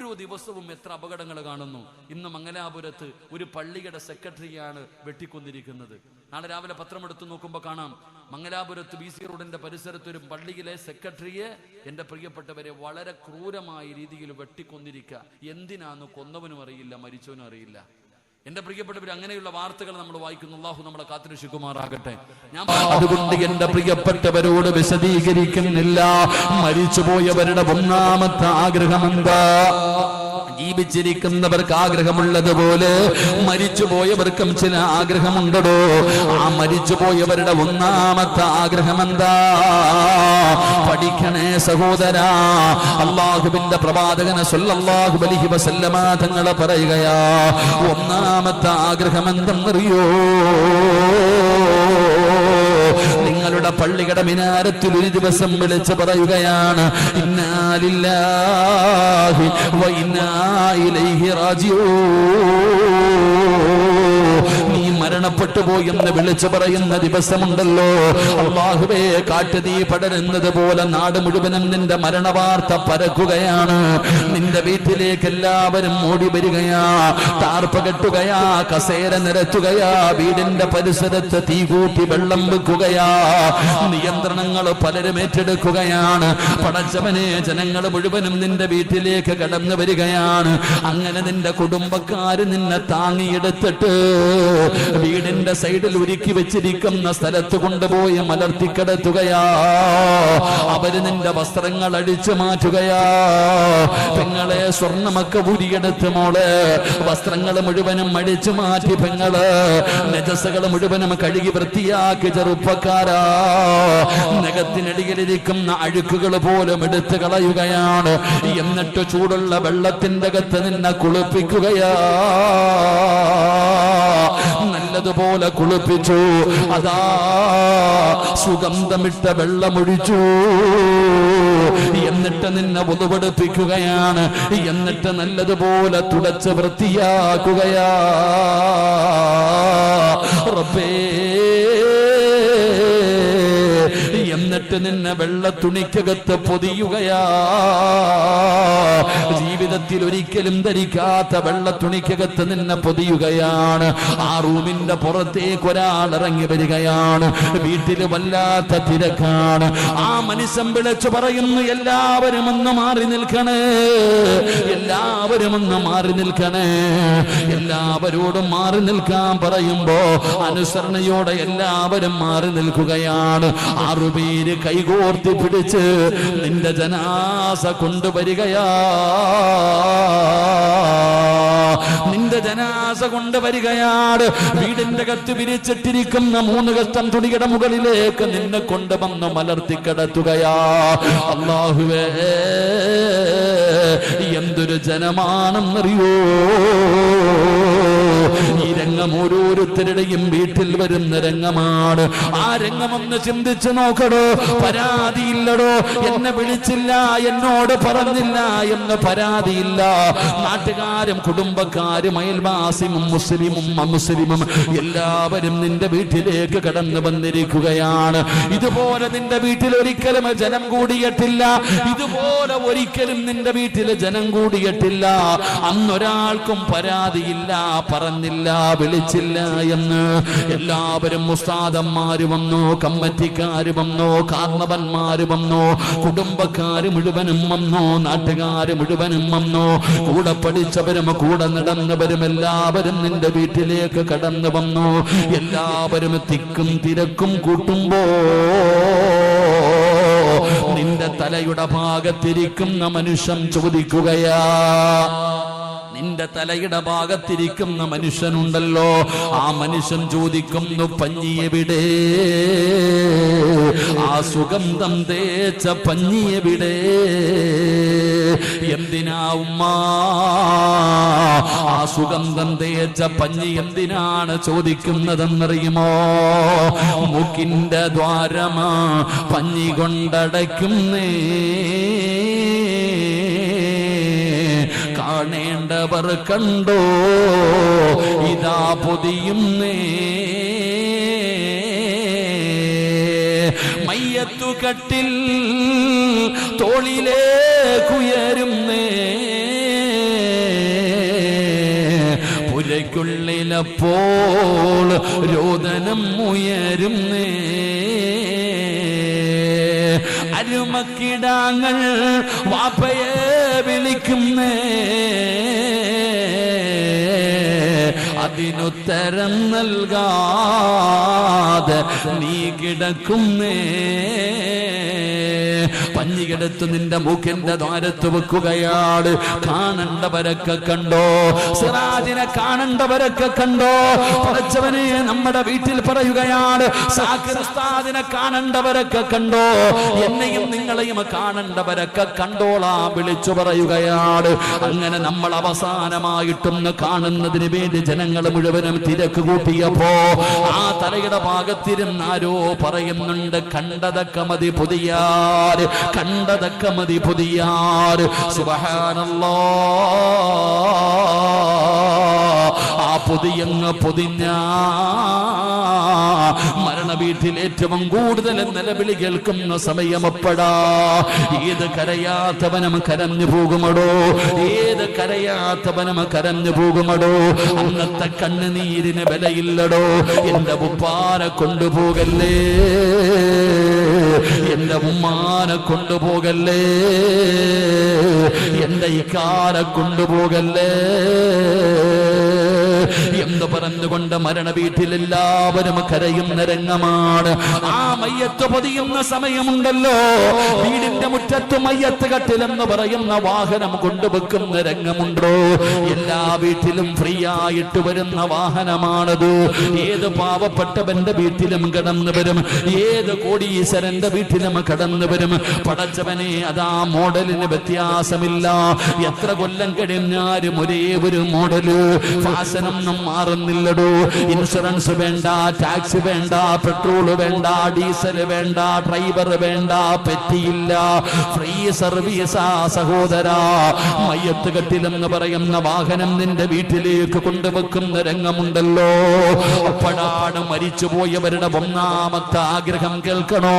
ഓരോ ദിവസവും എത്ര അപകടങ്ങൾ കാണുന്നു. ഇന്ന് മംഗലാപുരത്ത് ഒരു പള്ളിയുടെ സെക്രട്ടറിയാണ് വെട്ടിക്കൊന്നിരിക്കുന്നത്. നാളെ രാവിലെ പത്രം എടുത്തു നോക്കുമ്പോൾ കാണാം. മംഗലാപുരത്ത് ബി സി റോഡിന്റെ പരിസരത്ത് ഒരു പള്ളിയിലെ സെക്രട്ടറിയെ എന്റെ പ്രിയപ്പെട്ടവരെ വളരെ ക്രൂരമായ രീതിയിൽ വെട്ടിക്കൊന്നിരിക്കുക എന്തിനാന്ന് കൊന്നവനും അറിയില്ല മരിച്ചവനും അറിയില്ല. എന്റെ പ്രിയപ്പെട്ടവർ അങ്ങനെയുള്ള വാർത്തകൾ നമ്മൾ വായിക്കുന്നു. അള്ളാഹു നമ്മളെ കാത്തിരക്ഷിക്കുമാറാകട്ടെ. ഞാൻ അതുകൊണ്ട് എന്റെ പ്രിയപ്പെട്ടവരോട് വിശദീകരിക്കുന്നില്ല. മരിച്ചുപോയവരുടെ ഒന്നാമത്തെ ആഗ്രഹം എന്താ ജീവിച്ചിരിക്കുന്നവർക്ക് ആഗ്രഹമുള്ളതുപോലെ മരിച്ചുപോയവർക്കും ചില ആഗ്രഹമുണ്ടോ ആ മരിച്ചുപോയവരുടെ ഒന്നാമത്തെ ആഗ്രഹം എന്താ പഠിക്കണേ സഹോദരാ അള്ളാഹുബിന്റെ പ്രവാചകനെ സല്ലല്ലാഹു അലൈഹി വസല്ലമ തങ്ങളെ പറയുകയാ ഒന്നാമത്തെ ആഗ്രഹം എന്തെന്നറിയോ? നിങ്ങളുടെ പള്ളിയുടെ മിനാരത്തിൽ ഒരു ദിവസം വിളിച്ചു പറയുകയാണ് ഇന്നാലില്ലാഹി നീ മരണപ്പെട്ടു പോയി എന്ന് വിളിച്ചു പറയുന്ന ദിവസമുണ്ടല്ലോ. അള്ളാഹുവേ കാട്ടുതീ പടരുന്നത് പോലെ നാട് മുഴുവനും നിന്റെ മരണവാർത്ത പരക്കുകയാണ്. നിന്റെ വീട്ടിലേക്ക് എല്ലാവരും ഓടി വരികയാ താർപ്പ കെട്ടുകയാ കസേര നിരത്തുകയാ വീടിന്റെ പരിസരത്ത് തീ കൂട്ടി വെള്ളം വെക്കുകയാ. നിയന്ത്രണങ്ങൾ പലരും ഏറ്റെടുക്കുകയാണ്. പടച്ചവനെ ജനങ്ങൾ മുഴുവനും നിന്റെ വീട്ടിലേക്ക് കടന്നു വരികയാണ്. അങ്ങനെ നിന്റെ കുടുംബക്കാര് നിന്നെ താങ്ങിയെടുത്തിട്ട് വീടിന്റെ സൈഡിൽ ഒരുക്കി വെച്ചിരിക്കുന്ന സ്ഥലത്ത് കൊണ്ടുപോയി മലർത്തിക്കിടത്തുകയാ അവർ നിന്റെ വസ്ത്രങ്ങൾ അടിച്ചു മാറ്റുകയാ. പെങ്ങളെ സ്വർണമൊക്കെ ഉരിയെടുത്ത് മോൾ. വസ്ത്രങ്ങൾ മുഴുവനും അടിച്ചു മാറ്റി പെങ്ങൾ. നജസ്സുകൾ മുഴുവനും കഴുകി വൃത്തിയാക്കി ചെറുപ്പക്കാരാ. നഖത്തിനടിയിലിരിക്കുന്ന അഴുക്കുകൾ പോലും എടുത്തു കളയുകയാണ്. എന്നിട്ട് ചൂടുള്ള വെള്ളത്തിന്റെ അകത്ത് നിന്നെ കുളിപ്പിക്കുകയാ. നല്ലതുപോലെ കുളിപ്പിച്ചു. അതാ സുഗന്ധമിട്ട വെള്ളമൊഴിച്ചു. എന്നിട്ട് നിന്നെ ഒതുപെടുപ്പിക്കുകയാണ് എന്നിട്ട് നല്ലതുപോലെ തുടച്ച് വൃത്തിയാക്കുകയാ. റബ്ബേ എന്നിട്ട് നിന്നെ വെള്ള തുണിക്കകത്ത് പൊതിയുകയാ. ജീവിതത്തിൽ ഒരിക്കലും ധരിക്കാത്ത വെള്ള തുണിക്കകത്ത് നിന്നെ പൊതിയുകയാണ്. ആ റൂമിന്റെ പുറത്തേക്ക് ഒരാൾ ഇറങ്ങി വരികയാണ്. വീട്ടിൽ വല്ലാത്ത തിരക്കാണ്. ആ മനുഷ്യൻ വിളിച്ചു പറയുന്നു എല്ലാവരും ഒന്ന് മാറി നിൽക്കണേ. എല്ലാവരും ഒന്ന് മാറി നിൽക്കണേ. എല്ലാവരോടും മാറി നിൽക്കാൻ പറയുമ്പോ അനുസരണയോടെ എല്ലാവരും മാറി നിൽക്കുകയാണ്. ആറുപേര് കൈകോർത്തി പിടിച്ച് നിന്റെ ജനാസ കൊണ്ടുവരികയാ. നിന്റെ ജനാസ കൊണ്ടുവരികയാണ്. വീടിന്റെ കത്ത് വിരിച്ചിട്ടിരിക്കുന്ന മൂന്ന് കഷ്ടം തുണിയുടെ മുകളിലേക്ക് നിന്നെ കൊണ്ടുവന്ന് മലർത്തി കിടത്തുകയാ. അള്ളാഹുവേ എന്തൊരു ജനമാണെന്നറിയോ? ഈ രംഗം ഓരോരുത്തരുടെയും വീട്ടിൽ വരുന്ന രംഗമാണ്. ആ രംഗമൊന്ന് ചിന്തിച്ചു നോക്കടോ. പരാതിയില്ലടോ. എന്നെ വിളിച്ചില്ല എന്നോട് പറഞ്ഞില്ല എന്ന് പരാതിയില്ല. നാട്ടുകാരും കുടുംബക്കാരും അയൽവാസിയും മുസ്ലിമും അമുസ്ലിമും എല്ലാവരും നിന്റെ വീട്ടിലേക്ക് കടന്നു വന്നിരിക്കുകയാണ്. ഇതുപോലെ നിന്റെ വീട്ടിൽ ഒരിക്കലും ജനം കൂടിയിട്ടില്ല. ഇതുപോലെ ഒരിക്കലും നിന്റെ വീട്ടിൽ ജനം കൂടിയിട്ടില്ല. അന്നൊരാൾക്കും പരാതിയില്ല പറഞ്ഞില്ല വിളിച്ചില്ല. എന്ന്. എല്ലാവരും മുസ്താദന്മാര് വന്നു കമ്മറ്റിക്കാര് വന്നു കാർണവന്മാര് വന്നു കുടുംബക്കാര് മുഴുവനും വന്നു നാട്ടുകാര് മുഴുവനും വന്നു. കൂടെ പഠിച്ചവരും കൂടെ നടന്നവരും എല്ലാവരും നിന്റെ വീട്ടിലേക്ക് കടന്നു വന്നു. എല്ലാവരും തിക്കും തിരക്കും കൂട്ടുമ്പോ നിന്റെ തലയുടെ ഭാഗത്തിരിക്കുന്ന മനുഷ്യൻ ചോദിക്കുകയാ നിന്റെ തലയുടെ ഭാഗത്തിരിക്കുന്ന മനുഷ്യനുണ്ടല്ലോ. ആ മനുഷ്യൻ ചോദിക്കുന്നു പഞ്ഞിയെവിടെ ആ സുഗന്ധം തേച്ച പഞ്ഞിയെവിടെ എന്തിനാ ഉമ്മ? ആ സുഗന്ധം തേച്ച പഞ്ഞി എന്തിനാണ് ചോദിക്കുന്നതെന്നറിയുമോ? മുക്കിന്റെ ദ്വാരമാ പഞ്ഞി കൊണ്ടടയ്ക്കുന്നേ. അവർ കണ്ടോ? ഇതാ പൊതിയുന്നേ മയ്യത്തുകട്ടിൽ തോളിലേക്കുയരുന്നേ പുരയ്ക്കുള്ളിലപ്പോൾ രോദനം ഉയരുന്നേ അരുമക്കിടാങ്ങൾ വാപ്പയെ വിളിക്കുന്നേ. അതിനുത്തരം നൽകാതെ നീ കിടക്കുന്നേ. പഞ്ഞികെടുത്ത് നിന്റെ മൂക്കിന്റെ ദ്വാരത്ത് വെക്കുകയാണ്. കാണണ്ടവരൊക്കെ കണ്ടോ? സിറാജിനെ കാണണ്ടവരൊക്കെ കണ്ടോ? പറച്ചവനെ നമ്മുടെ വീട്ടിൽ പറയുകയാണ് സാക്കിറസ്താദിനെ കാണണ്ടവരൊക്കെ കണ്ടോ? എന്നെയും നിങ്ങളെയും കാണണ്ടവരൊക്കെ കണ്ടോളാ വിളിച്ചു പറയുകയാണ്. അങ്ങനെ നമ്മൾ അവസാനമായിട്ടൊന്ന് കാണുന്നതിന് വേണ്ടി ജനങ്ങൾ മുഴുവനും തിരക്ക് കൂട്ടിയപ്പോ ആ തലയുടെ ഭാഗത്തിരുന്നാരോ പറയുന്നുണ്ട് കണ്ടതൊക്കെ മതി പുതിയാറ് കണ്ടതൊക്കെ മതി പുതിയാറ് സുബഹാനല്ലോ. ആ പുതിയങ്ങ് പൊതിഞ്ഞ മരണ വീട്ടിൽ ഏറ്റവും കൂടുതൽ നിലവിളി കേൾക്കുന്ന സമയമപ്പടാ ഏത് കരയാത്തവനം കരഞ്ഞു പോകുമടോ? ഏത് കരയാത്തവനം കരഞ്ഞു പോകുമടോ? അന്നത്തെ കണ്ണുനീരിന് വിലയില്ലടോ. എന്റെ ഉപ്പാനെ കൊണ്ടുപോകല്ലേ? എന്റെ ഉമ്മാനെ കൊണ്ടുപോകല്ലേ? എന്റെ ഇക്കാരെ കൊണ്ടുപോകല്ലേ? എന്ന് പറഞ്ഞുകൊണ്ട് മരണ വീട്ടിൽ എല്ലാവരും കരയുന്ന രംഗമാണ് ആ മയ്യത്ത് പൊതിയുന്ന സമയമുണ്ടല്ലോ. വീടിന്റെ മുറ്റത്ത് മയ്യത്ത് കട്ടിലെന്ന് പറയുന്ന വാഹനം കൊണ്ടുവെക്കുന്ന രംഗമുണ്ടോ? എല്ലാ വീട്ടിലും ഫ്രീ ആയിട്ട് വരുന്ന വാഹനമാണത്. ഏത് പാവപ്പെട്ടവന്റെ വീട്ടിലും കടന്നു വരും. ഏത് കോടീശ്വരന്റെ വീട്ടിലും കടന്നു വരും. പടച്ചവനെ അതാ മോഡലിന് വ്യത്യാസമില്ല. എത്ര കൊല്ലം കഴിഞ്ഞാലും ഒരേ ഒരു മോഡൽ. ഫാഷനൊന്നും മാറുന്നില്ലടോ. ഇൻഷുറൻസ് വേണ്ട ടാക്സ് വേണ്ട പെട്രോൾ വേണ്ട ഡീസൽ വേണ്ട ഡ്രൈവർ വേണ്ട പറ്റിയില്ല. ഫ്രീ സർവീസാ സഹോദര. മയ്യത്ത് കെട്ടിലെന്ന് പറയുന്ന വാഹനം നിന്റെ വീട്ടിലേക്ക് കൊണ്ടുവെക്കുന്ന രംഗമുണ്ടല്ലോ. അപ്പോഴാണ് മരിച്ചുപോയവരുടെ ഒന്നാമത്തെ ആഗ്രഹം കേൾക്കണോ?